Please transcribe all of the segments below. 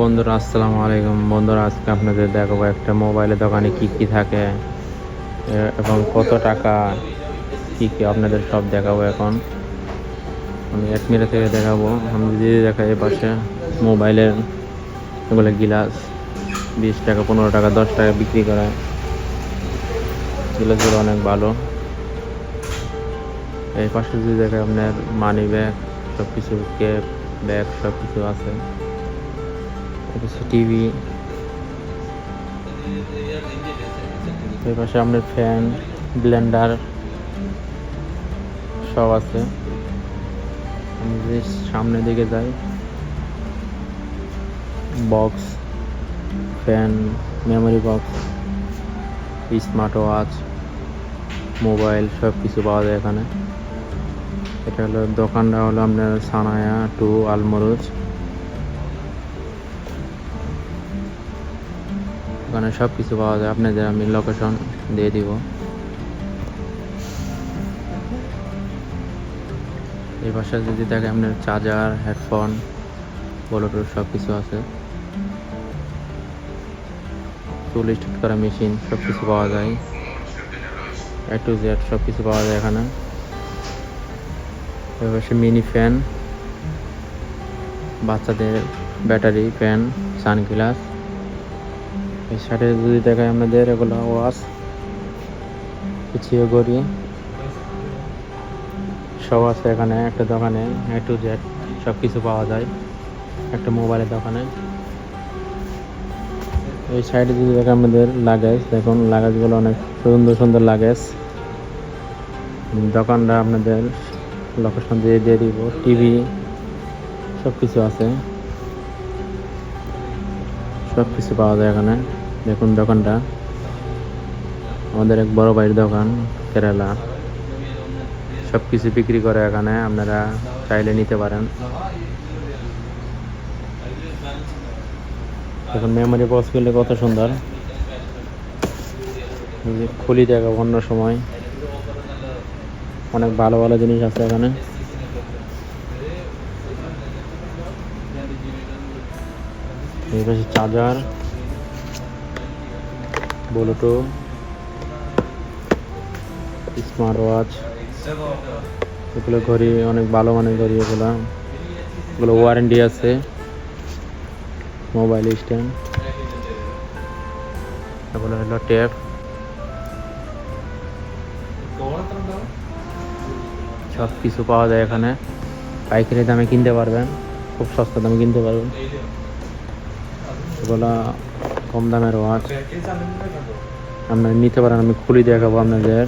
বন্ধুরা, আসসালামু আলাইকুম। বন্ধুরা, আজকে আপনাদের দেখাবো একটা মোবাইলের দোকানে কি কি থাকে এবং কত টাকা, কি কি আপনাদের সব দেখাবো এখন। আমি এক মিনিট থেকে দেখাবো। আমি যদি দেখাই পাশে, মোবাইলের এগুলো গিলাস, বিশ টাকা, পনেরো টাকা, দশ টাকা বিক্রি করায় গিলাসগুলো অনেক ভালো। এই পাশে যদি দেখে আপনার মানি ব্যাগ সব কিছু ক্যাপ ব্যাগ সব কিছু আছে। টিভি এই পাশে আপনার ফ্যান ব্লেন্ডার সব আছে। সামনের দিকে যাই। Box fan memory box smart watch mobile সব কিছু পাওয়া যায় এখানে। এটা হলো দোকানটা হলো আপনার সানায়া টু আলমরুজ। ওখানে সব কিছু পাওয়া যায়। আপনাদের আমি লোকেশন দিয়ে দিব। এই পাশে যদি দেখে আপনার চার্জার হেডফোন ব্লুটুথ সব কিছু আছে। চুল স্টার্ট করা মেশিন সব কিছু পাওয়া যায়। এ টু জেড সব কিছু পাওয়া যায় এখানে। পাশে মিনি ফ্যান বাচ্চাদের ব্যাটারি ফ্যান সানগ্লাস এই সাইডে যদি দেখায় আমাদের এগুলো ওয়াশ, পিছিয়ে গড়ি সব আছে এখানে, একটা দোকানে এ টু জেড সব কিছু পাওয়া যায়, একটা মোবাইলের দোকানে। এই সাইডে যদি দেখে আমাদের লাগেজ দেখুন লাগেজগুলো অনেক সুন্দর সুন্দর লাগেজ দোকানটা আপনাদের লোকেশন দিয়ে দিয়ে দিব টিভি সব কিছু আছে। সব কিছু পাওয়া যায় এখানে। দেখুন দোকানটা। আমাদের এক বড় ভাইয়ের দোকান, কেরালা। সব কিছু বিক্রি করে এখানে আপনারা চাইলে নিতে পারেন। এখন মেমোরি বক্সগুলো কত সুন্দর। খুলি দেখা অন্য সময়। অনেক ভালো ভালো জিনিস আছে এখানে। এই চার্জার। ব্লুটুথ স্মার্ট ওয়াচ এগুলো ঘড়ি, অনেক ভালো মানের ঘড়ি এগুলো। এগুলো ওয়ারেন্টি আছে। মোবাইল স্ট্যান্ড এগুলো হলো ট্যাপ সব কিছু পাওয়া যায় এখানে। পাইকারি দামে কিনতে পারবেন। খুব সস্তা দামে কিনতে পারবেন। এগুলো কম দামের ওয়াচ। আপনারা নিতে পারেন আমি খুলি দেখাবো আপনাদের।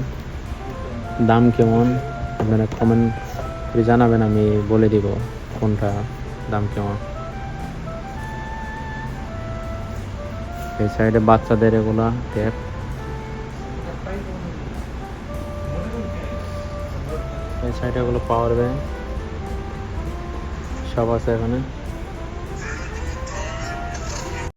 দাম কেমন? আপনারা কমেন্ট করে জানাবেন আমি বলে দিব কোনটা দাম কেমন। এই সাইডে বাচ্চাদের এগুলা ট্যাপ এই সাইডে এগুলো পাওয়ার ব্যাংক সব আছে এখানে।